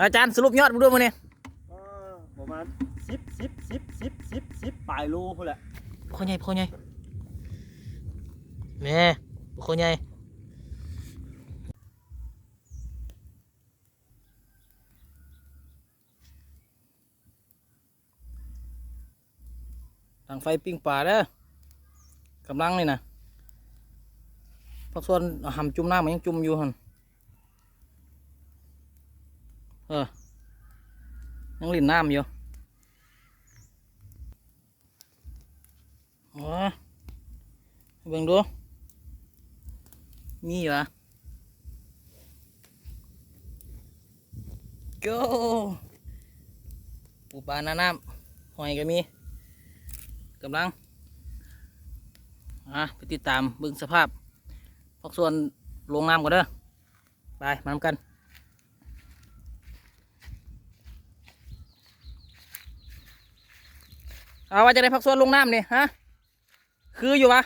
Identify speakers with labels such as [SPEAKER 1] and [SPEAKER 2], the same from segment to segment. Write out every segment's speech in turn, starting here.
[SPEAKER 1] อาจารย์สรุปยอดมาด้วยมาเนี่ย
[SPEAKER 2] ก็ประมาณสิบสิบสิบสิบสิบสิบปลายโลพุ่นแหละ
[SPEAKER 1] พ่อใหญ่พ่อใหญ่แม่พ่อใหญ่ทางไฟปิ้งป่าเด้อกำลังเลยนะพักส่วนเอาหำจุ่มน้ำมันยังจุ่มอยู่หัน เออยังลินน้ำอยู่อ๋อเบิ่งดู มีอยู่อะโกปูปลาหน้าน้ำหอยก็มีกำลังอะไปติดตามเบิ่งสภาพพักส่วนลงน้ำก่อนเด้อไปมาทำกัน เอาว่าจะได้พักส่วนลงน้ำนี่ฮะ คืออยู่ปะ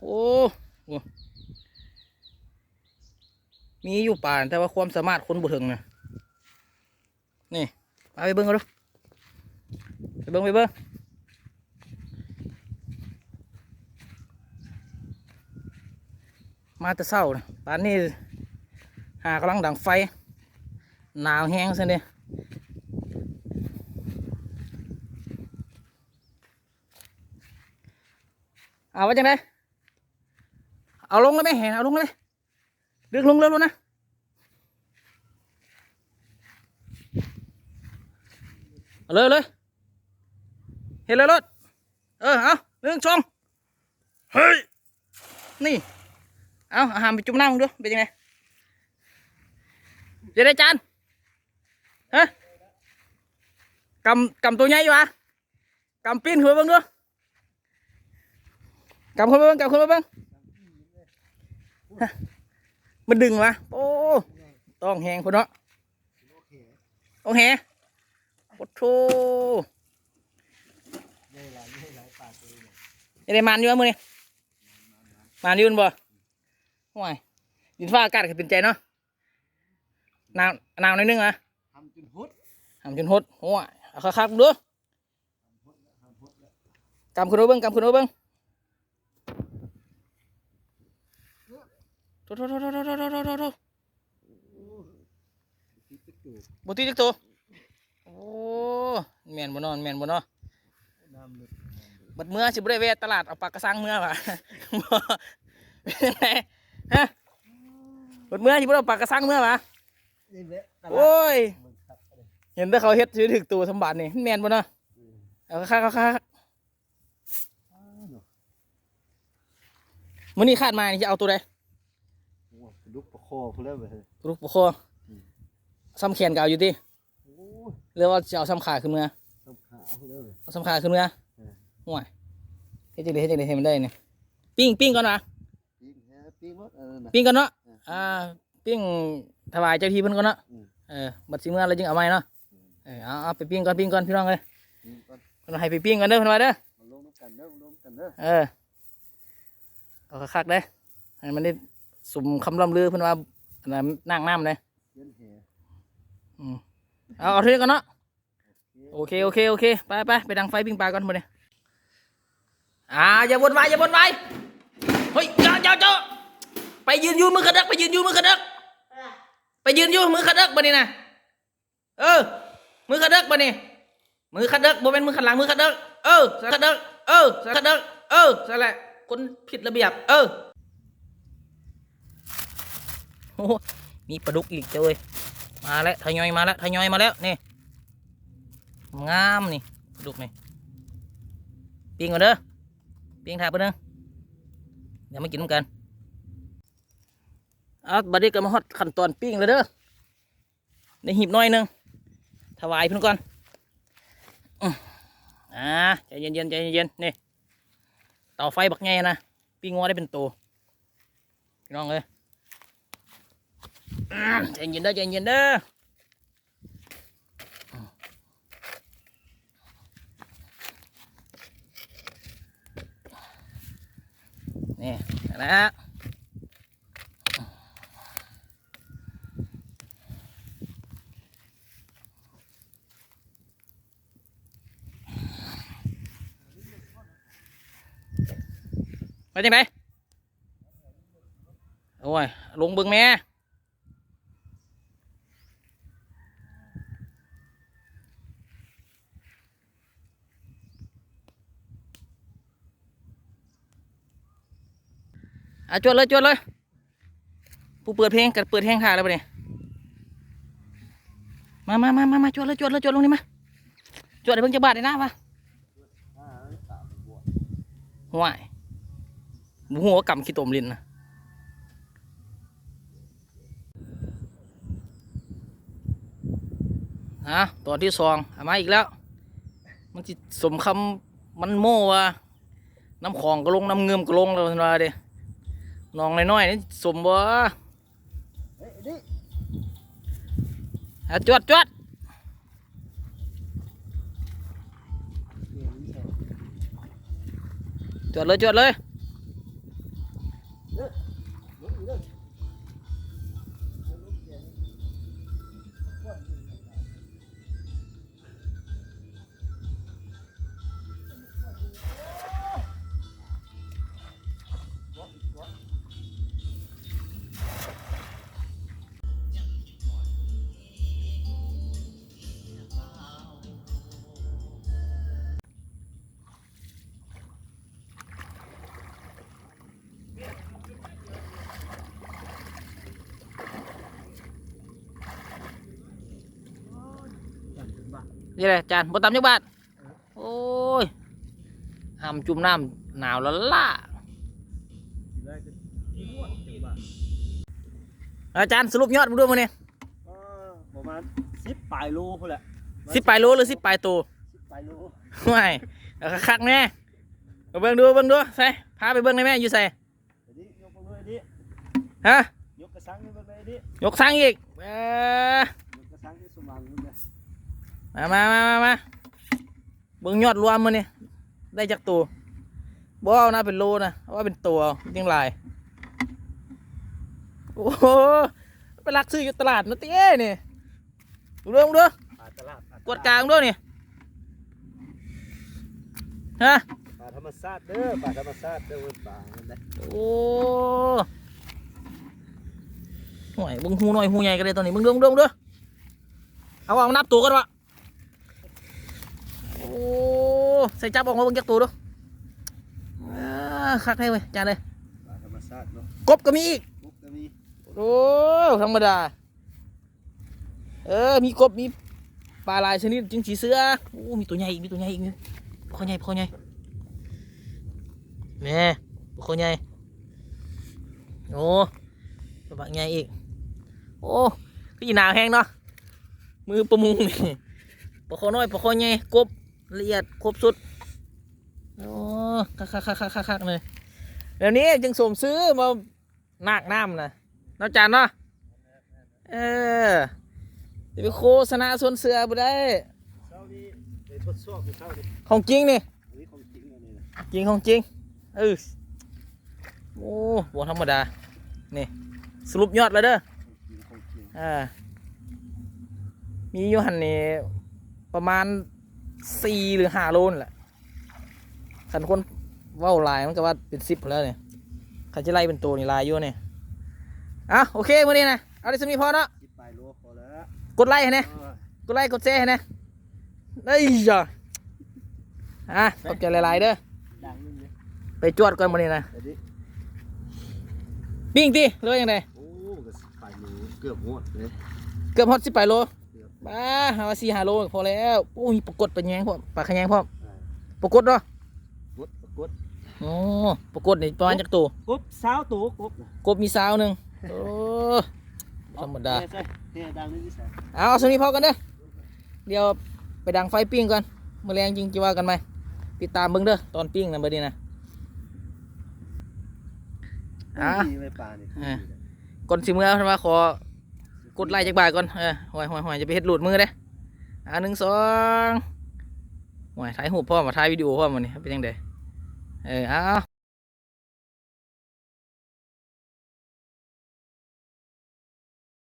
[SPEAKER 1] โอ้โหมีอยู่ป่านแต่ว่าความสามารถคนบุถึงนะนี่ไปเบิ้งกันดูไปเบิ้งไปเบิ้งมาแต่เศร้านะป่านนี้หากำลังดังไฟ หนาวแห้งซะเนี่ย เอาไว้จังไดเอาลงเลยไหมเห็นเอาลงเลยดึงลงเร็วๆนะเอาเลยเลยเห็นเลยรถเออเอาหนึ่งสองเฮ้ยนี่เอาอาหารไปจุ่มน้ำมึงดูเป็นยังไงเจะได้จาน ฮะกำกำตัวใหญ่อยู่อะกำปิ้นหัวเบิ่งดูกำขึ้นมาเบิ้งกำขึ้นมาเบิ้งมันดึงวะโอ้ต้องแหงคนเนาะโอเคโอ้โห
[SPEAKER 2] งปลาตัวนี้
[SPEAKER 1] ยังได้มันอยู่วะมือนี่มันอยู่บ่ห่วยดินฟ้าอากาศก็เป็นใจเนาะหนาวหนาวน่อยนึงอะ
[SPEAKER 2] หุด
[SPEAKER 1] ทำจนหดห่วยเอาคักๆดูกำขึ้นมาเบิ้งกำขึ้นมาเบิ้งโถโถโถโถโถโถโถโถโถ
[SPEAKER 2] ติดตะกู
[SPEAKER 1] บตีจักตัวโอ้แม่นบ่เนอนแม่นบ่เนาะ
[SPEAKER 2] น้ำลึก
[SPEAKER 1] บัดเมื่อสิบ่ได้แวะตลาดเอาปลากระสังเมื่อว่ะบ่เป็นจังไงฮะบัดเมื่อสิบ่ได้เอาปลากระสังเมื่อว่ะ
[SPEAKER 2] นี่แหละตลาด
[SPEAKER 1] โอ้ย
[SPEAKER 2] มึงครับ
[SPEAKER 1] เห็นแต่เขาเฮ็ดถือถึกตัวสมบัตินี่แม่นบ่เนาะเอาค่าค่าค่ามื้อนี้คาดมานี่จะเอาตัวใด
[SPEAKER 2] โอ้ยดุกประคอพุ่นแล้วเว้ย
[SPEAKER 1] ลูกปกคอซ้ำแขนก็เอาอยู่ติ
[SPEAKER 2] โอ้ย
[SPEAKER 1] หรือว่าจะเอาซ้ำขาขึ้นเมื่อ
[SPEAKER 2] สำขาพุ่นแล้วเว้ย
[SPEAKER 1] เอาซ้ำขาขึ้นเมื่อ
[SPEAKER 2] เออ
[SPEAKER 1] ห่วยเฮ็ดจังได๋เฮ็ดจังได๋ให้มันได้นี่ปิ้งปิ้งก่อนนะ
[SPEAKER 2] ปิ้งแฮะปิ้งหมดเออน่ะ
[SPEAKER 1] ปิ้งกันเนาะ
[SPEAKER 2] เออ
[SPEAKER 1] อ่าปิ้งถวายเจ้าที่เพิ่นก่อนเนาะ
[SPEAKER 2] อืม
[SPEAKER 1] เออบัดสิเมื่อแล้วจึงเอาไม้เนาะ เออเอาเอาไปปิ้งก่อนปิ้งก่อนพี่น้องเลย
[SPEAKER 2] ปิ้งก่อน
[SPEAKER 1] เพิ่นให้ไปปิ้งก่อนเด้อเพิ่นว่าเด้อ
[SPEAKER 2] มาลงน้ำกันเด้อมาลงกันเด้อ
[SPEAKER 1] เออเอาคักๆเด้อให้มันได้สมคำล่ำลือเพิ่นว่าอันนั้นนั่งน้ำเลย
[SPEAKER 2] เย็นแห่
[SPEAKER 1] อืมเอาเอาเท่านี้ก่อนเนาะโอเคโอเคโอเคไปไปไปดังไฟปิ้งปลาก่อนหมดเลยอ่าอย่าวนวายอย่าวนวายเฮ้ยเจ้าเจ้าเจ้าไปยืนอยู่มือกระดักไปยืนอยู่มือกระดัก ไปยืนอยู่มือขัดเด็กบ่นี่นะเออ มือขัดเด็กบ่นี่มือขัดเด็กบ่เป็นมือขัดหลังมือขัดเด็กเออขัดเด็กเออขัดเด็กเออนั่นแหละคนผิดระเบียบ เออโอ้โหมีปลาดุกอีกเจ้เอ้ยมาแล้วทยอยมาแล้วทยอยมาแล้วนี่งามนี่ปลาดุกนี่ปิ้งก่อนเด้อปิ้งถ่ายไปเด้อเดี๋ยวมากินกันเอาบัดนี้ก็มาฮอดขั้นตอนปิ้งแล้วเด้อในหีบน้อยหนึง ถวายพิ่น้องก่อนอื้ออ่าใจเย็นๆใจเย็นๆนี่เตาไฟบักไงนะปิ้งงัวได้เป็นตัวพี่น้องเลยใจเย็นเด้อใจเย็นเด้อนี่นะฮะ ไปจังไดโอ้ย ลงเบิ่งแม่อะจวดเลยจวดเลย ผู้เปิดเพลงกับเปิดเพลงถ่าแล้วปะเนี่ยมามามามามาจวดเลยจวดเลยจวดลงนี่มาจวดให้เพิ่งจะบาดเลยนะมา
[SPEAKER 2] อ่าสามบวก
[SPEAKER 1] ห่วย หัวากำขี้ตมลินนะฮะตอนที่สองอามาอีกแล้ว มันจิสมคำมันโม่ว่าน้ำของก็ลงน้ำเงิมก็ลงแล้วว่าเด้น้องน้อยๆนี่สมบ่
[SPEAKER 2] เฮ้ยนี่
[SPEAKER 1] อะจวดจวดจวดเลยจวดเลย นี่แหละจานบ่ตำจักบาทโอ้ยหำจุ่มน้ำหนาวแล้วล่ะ
[SPEAKER 2] ทีแรกก็ที่นวดจังหวะ
[SPEAKER 1] อาจารย์สรุปยอดมาด้วยมาเนี่ย
[SPEAKER 2] ก็ประมาณสิบปลายโลพุ่นแหละ
[SPEAKER 1] สิบปลายโลหรือสิบปลายตัว
[SPEAKER 2] สิบปลายโล
[SPEAKER 1] ไม่เอาคักๆแน่เอาเบิ่งดูเบิ่งดูใส่พาไปเบิ่งได้แม่อยู่ใส่
[SPEAKER 2] เดี๋ยวนี้ยกมือเลยนี่
[SPEAKER 1] ฮะ
[SPEAKER 2] ยกกระสังนี่ไปเลยนี่
[SPEAKER 1] ยกสังอีกเออย
[SPEAKER 2] กกระสังที่สมบัง มึงเนี่ย
[SPEAKER 1] มามามามามาเบิ่งยอดรวมมาเนี่ยได้จากตัวบ่เอานะเป็นโลนะเอาว่าเป็นตัวยังหลายโอ้โหไปลักซื้ออยู่ตลาดนะเต้เนี่ยดูเรื่องดู
[SPEAKER 2] ปลาตลาดปล
[SPEAKER 1] กดกลางด้วยนี่ฮะ
[SPEAKER 2] ปลาธรรมชาติเด้อปลาธรรมชาติเด้อเว้ยปลาอันนั้น
[SPEAKER 1] โอ้ห่วยเบึงหูหน่อยหูใหญ่กันเลยตอนนี้มึงเรื่องเรื่องเด้อเอาเอานับตัวกันวะ โอ้ใส่จับออกมาเบิ่งจากตัวดูอ่าคักให้เว้ยจานเลย
[SPEAKER 2] ปลาธรรมชาติเนาะ
[SPEAKER 1] กบก็มีอีก
[SPEAKER 2] ปุ๊บก็มี
[SPEAKER 1] โอ้ธรรมดา เออมีกบมีปลาหลายชนิดจึงสีเสือโอ้มีตัวใหญ่อีกมีตัวใหญ่อีกนี่คอใหญ่คอใหญ่แม่คอใหญ่โอ้ตัวบักใหญ่อีก โอ้พี่หนาวแห้งเนาะมือประมุงนี่ปลาคอน้อยปลาคอใหญ่กบ ละเอียดครบสุด โอ้คักคักคักคักคักคักเลยเดี๋ยวนี้จึงสมซื้อมาหนักน้ำนะนาะจานเนาะเออจะไปโฆษณาส่วนเสือบ่ได้
[SPEAKER 2] เช้านี้ได้
[SPEAKER 1] ของจริงนี่
[SPEAKER 2] จริง
[SPEAKER 1] ของจริงเออโอ้บ่ธรรมดา นี่ สรุปยอดแล้วเด้อ
[SPEAKER 2] อ่า
[SPEAKER 1] มีอยู่หันนี่ประมาณ สี่หรือห้าโลนแหละขันคนเว้าหลายมันก็ว่าเป็นสิบแล้วเนี่ยขันจะไล่เป็นตัวนี่ลายอยู่เนี่ยอะโอเคมื่อนี้นะเอาได้สมีพอเนาะ
[SPEAKER 2] สิบปลายโลพอแล้ว
[SPEAKER 1] กดไลค์ให้นะ
[SPEAKER 2] เออก
[SPEAKER 1] ดไลค์กดแชร์ให้นะเอ้ยจ้ะอะขอบใจหลายๆเด้อ
[SPEAKER 2] ดังนึงเลย
[SPEAKER 1] ไปจวดก่อนมื่อนี้นะ
[SPEAKER 2] เดี๋ยวนี้
[SPEAKER 1] ปิ้งตีเลยยังไง
[SPEAKER 2] โอ้ก็สิบปลายโลเกือบหมดเลย
[SPEAKER 1] เกือบฮอตสิบแปดโล
[SPEAKER 2] เกือ บ
[SPEAKER 1] บ้าหาว่าสี่ห้าโลพอแล้วโอ้ยปรากฏเป็นแยงพร้อมปลาขะแยงพร้อม
[SPEAKER 2] อ่า
[SPEAKER 1] ปรากฏเนาะ
[SPEAKER 2] กดกด
[SPEAKER 1] โอ้ปรากฏนี่ประมาณจักตัว
[SPEAKER 2] กบสาวตัวกบน่ะ
[SPEAKER 1] กบมีสาวหนึ่งโอ้ธรรมดา
[SPEAKER 2] เฮ้ยใช่เฮ้ยดังนึงที่ใส่
[SPEAKER 1] เอาสนี้พอกันเด้อเดี๋ยวไปดังไฟปิ้งก่อนเมื่อแรงจริงจะว่ากันไหมติดตามเบิ่งเด้อตอนปิ้งนะเบอร์นี้นะอะ
[SPEAKER 2] ดีไว้ปลานี่
[SPEAKER 1] อ่าก่อนสิเมื่อเพิ่นว่าขอ กดไลค์จากบ่ายก่อน เออห่วยห่วยห่วยจะไปเฮ็ดหลุดมือเด้อ่าหนึ่งสองห่วยถ่ายหูพ่อมาถ่ายวิดีโอพ่อมาเนี่ยเป็นยังไงเออเอา